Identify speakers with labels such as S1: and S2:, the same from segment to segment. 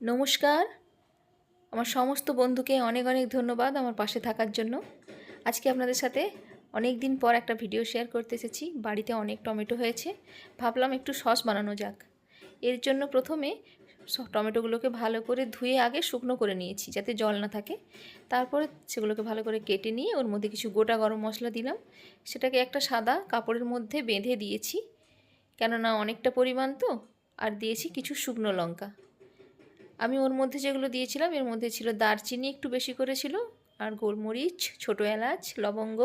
S1: নমস্কার। আমার সমস্ত বন্ধুকে অনেক অনেক ধন্যবাদ আমার পাশে থাকার জন্য। আজকে আপনাদের সাথে অনেক দিন পর একটা ভিডিও শেয়ার করতে এসেছি। বাড়িতে অনেক টমেটো হয়েছে। ভাবলাম একটু সস বানানো যাক। এর জন্য প্রথমে টমেটোগুলোকে ভালো করে ধুয়ে আগে শুকনো করে নিয়েছি যাতে জল না থাকে। তারপরে সেগুলোকে ভালো করে কেটে নিয়ে ওর মধ্যে কিছু গোটা গরম মশলা দিলাম। সেটাকে একটা সাদা কাপড়ের মধ্যে বেঁধে দিয়েছি। কেননা অনেকটা পরিমাণ তো। আর দিয়েছি কিছু শুকনো লঙ্কা। আমি ওর মধ্যে যেগুলো দিয়েছিলাম, এর মধ্যে ছিল দারচিনি একটু বেশি করে ছিল আর গোলমরিচ, ছোটো এলাচ, লবঙ্গ,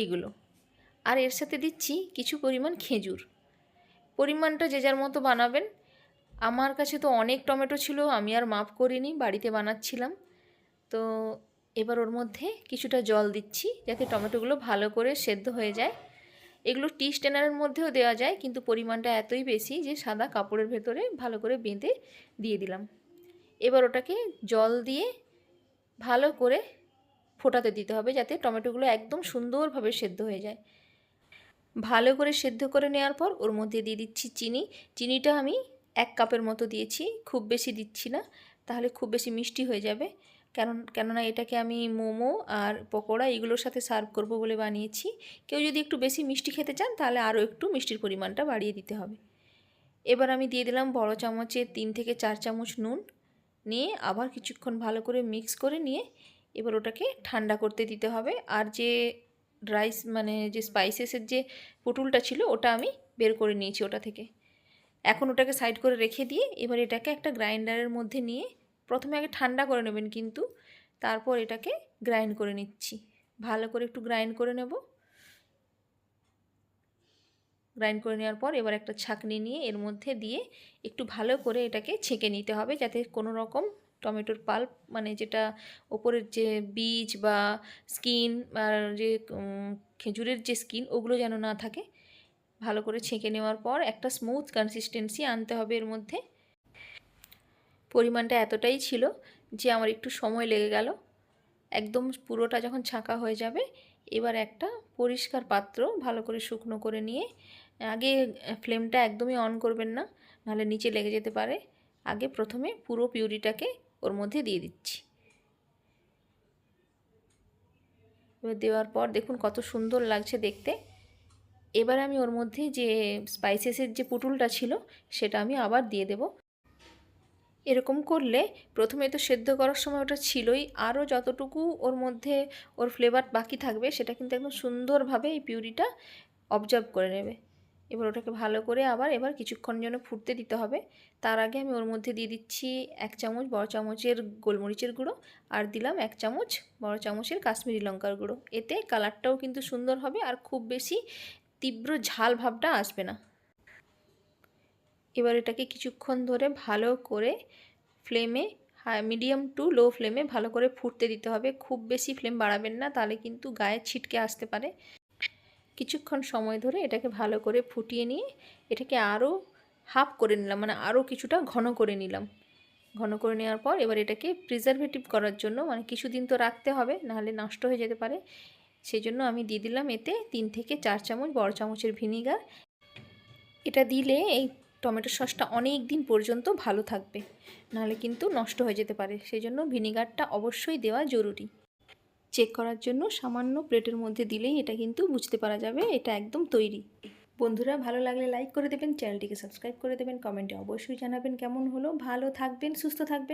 S1: এইগুলো। আর এর সাথে দিচ্ছি কিছু পরিমাণ খেজুর। পরিমাণটা যে যার মতো বানাবেন। আমার কাছে তো অনেক টমেটো ছিল, আমি আর মাপ করিনি, বাড়িতে বানাচ্ছিলাম। তো এবার ওর মধ্যে কিছুটা জল দিচ্ছি, যাতে টমেটোগুলো ভালো করে সেদ্ধ হয়ে যায়। এগুলো টি স্ট্যানারের মধ্যেও দেওয়া যায়, কিন্তু পরিমাণটা এতই বেশি যে সাদা কাপড়ের ভেতরে ভালো করে বেঁধে দিয়ে দিলাম। এবার ওটাকে জল দিয়ে ভালো করে ফোটাতে দিতে হবে যাতে টমেটোগুলো একদম সুন্দরভাবে সেদ্ধ হয়ে যায়। ভালো করে সেদ্ধ করে নেওয়ার পর ওর মধ্যে দিয়ে দিচ্ছি চিনি। চিনিটা আমি এক কাপের মতো দিয়েছি, খুব বেশি দিচ্ছি না, তাহলে খুব বেশি মিষ্টি হয়ে যাবে। কারণ, কেননা এটাকে আমি মোমো আর পকোড়া এগুলোর সাথে সার্ভ করব বলে বানিয়েছি। কেউ যদি একটু বেশি মিষ্টি খেতে চান, তাহলে আরও একটু মিষ্টির পরিমাণটা বাড়িয়ে দিতে হবে। এবার আমি দিয়ে দিলাম বড় চামচে তিন থেকে চার চামচ নুন। নিয়ে আবার কিছুক্ষণ ভালো করে মিক্স করে নিয়ে এবার ওটাকে ঠান্ডা করতে দিতে হবে। আর যে রাইস মানে যে স্পাইসেসের যে পুটুলটা ছিল ওটা আমি বের করে নিয়েছি ওটা থেকে। এখন ওটাকে সাইড করে রেখে দিয়ে এবার এটাকে একটা গ্রাইন্ডারের মধ্যে নিয়ে প্রথমে আগে ঠান্ডা করে নেবেন কিন্তু তারপর এটাকে গ্রাইন্ড করে নিচ্ছি। ভালো করে একটু গ্রাইন্ড করে নেব। গ্রাইন্ড করে নেওয়ার পর এবার একটা ছাঁকনি নিয়ে এর মধ্যে দিয়ে একটু ভালো করে এটাকে ছেঁকে নিতে হবে যাতে কোনো রকম টমেটোর পাল্প মানে যেটা ওপরের যে বীজ বা স্কিন আর যে খেজুরের যে স্কিন, ওগুলো যেন না থাকে, ভালো করে ছেঁকে নেওয়ার পর একটা স্মুথ কনসিস্টেন্সি আনতে হবে এর মধ্যে। পরিমাণটা এতটাই ছিল যে আমার একটু সময় লেগে গেল। একদম পুরোটা যখন ছাঁকা হয়ে যাবে, এবার একটা পরিষ্কার পাত্র ভালো করে শুকনো করে নিয়ে আগে ফ্লেমটা একদমই অন করবেন না, নাহলে নিচে লেগে যেতে পারে। আগে প্রথমে পুরো পিউরিটাকে ওর মধ্যে দিয়ে দিচ্ছি। এবার দেওয়ার পর দেখুন কত সুন্দর লাগছে দেখতে। এবার আমি ওর মধ্যে যে স্পাইসেসের যে পুটুলটা ছিল, সেটা আমি আবার দিয়ে দেব। এরকম করলে প্রথমে তো সেদ্ধ করার সময় ওটা ছিলই, আরও যতটুকু ওর মধ্যে ওর ফ্লেভার বাকি থাকবে, সেটা কিন্তু একদম সুন্দরভাবে এই পিউরিটা অবজার্ভ করে নেবে। এবার ওটাকে ভালো করে আবার এবার কিছুক্ষণ জন্য ফুটতে দিতে হবে। তার আগে আমি ওর মধ্যে দিয়ে দিচ্ছি এক চামচ বড় চামচের গোলমরিচের গুঁড়ো আর দিলাম এক চামচ বড় চামচের কাশ্মীরি লঙ্কার গুঁড়ো। এতে কালারটাও কিন্তু সুন্দর হবে আর খুব বেশি তীব্র ঝাল ভাবটা আসবে না। এবার এটাকে কিছুক্ষণ ধরে ভালো করে ফ্লেমে হাই, মিডিয়াম টু লো ফ্লেমে ভালো করে ফুটতে দিতে হবে। খুব বেশি ফ্লেম বাড়াবেন না, তাহলে কিন্তু গায়ে ছিটকে আসতে পারে। কিছুক্ষণ সময় ধরে এটাকে ভালো করে ফুটিয়ে নিয়ে এটাকে আরও হাফ করে নিলাম মানে আরও কিছুটা ঘন করে নিলাম। ঘন করে নেওয়ার পর এবার এটাকে প্রিজারভেটিভ করার জন্য মানে কিছুদিন তো রাখতে হবে, নাহলে নষ্ট হয়ে যেতে পারে। সেই জন্য আমি দিয়ে দিলাম এতে তিন থেকে চার চামচ বড় চামচের ভিনিগার। এটা দিলে এই টমেটো সসটা অনেক দিন পর্যন্ত ভালো থাকবে, নাহলে কিন্তু নষ্ট হয়ে যেতে পারে। সেই জন্য ভিনিগারটা অবশ্যই দেওয়া জরুরি। চেক করার জন্য সামান্য প্লেটের মধ্যে দিলেই এটা কিন্তু বুঝতে পারা যাবে, এটা একদম তৈরি। বন্ধুরা, ভালো লাগলে লাইক করে দেবেন চ্যানেলটিকে সাবস্ক্রাইব করে দেবেন কমেন্টে অবশ্যই জানাবেন কেমন হলো। ভালো থাকবেন, সুস্থ থাকবেন।